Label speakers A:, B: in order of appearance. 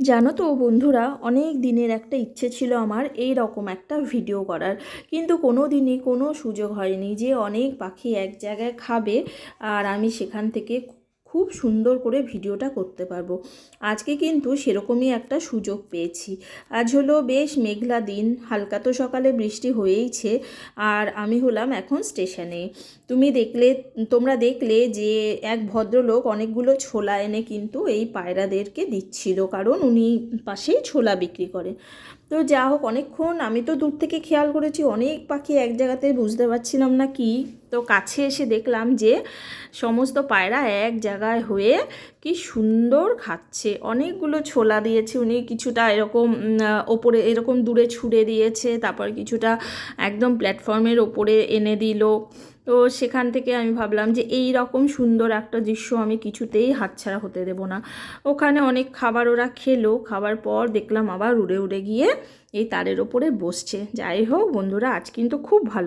A: জানো তো বন্ধুরা, অনেক দিনের একটা ইচ্ছে ছিল আমার এই রকম একটা ভিডিও করার। কিন্তু কোনো দিনই কোনো সুযোগ হয়নি যে অনেক পাখি এক জায়গায় খাবে আর আমি সেখান থেকে খুব সুন্দর করে ভিডিওটা করতে পারব। আজকে কিন্তু সেরকমই একটা সুযোগ পেয়েছি। আজ হলো বেশ মেঘলা দিন, হালকা তো সকালে বৃষ্টি হয়েইছে, আর আমি হলাম এখন স্টেশনে। তুমি দেখলে, তোমরা দেখলে যে এক ভদ্রলোক অনেকগুলো ছোলা এনে কিন্তু এই পায়রাদেরকে দিচ্ছিল, কারণ উনি পাশেই ছোলা বিক্রি করে। তো যা হোক অনেকক্ষণ আমি তো দূর থেকে খেয়াল করেছি, অনেক পাখি এক জায়গাতে বুঝতে পারছিলাম না কি তো কাছে এসে দেখলাম যে সমস্ত পায়রা এক জায়গায় হয়ে কি সুন্দর খাচ্ছে। অনেকগুলো ছোলা দিয়েছে, উনি কিছুটা এরকম ওপরে এরকম দূরে ছুঁড়ে দিয়েছে, তারপর কিছুটা একদম প্ল্যাটফর্মের ওপরে এনে দিল। তো সেখান থেকে আমি ভাবলাম যে এই রকম সুন্দর একটা দৃশ্য আমি কিছুতেই হাতছাড়া হতে দেব না। ওখানে অনেক খাবার ওরা খেলো, খাবার পর দেখলাম আবার উড়ে উড়ে গিয়ে এই তারের ওপরে বসছে। যাই হোক বন্ধুরা, আজ কিন্তু খুব ভালো।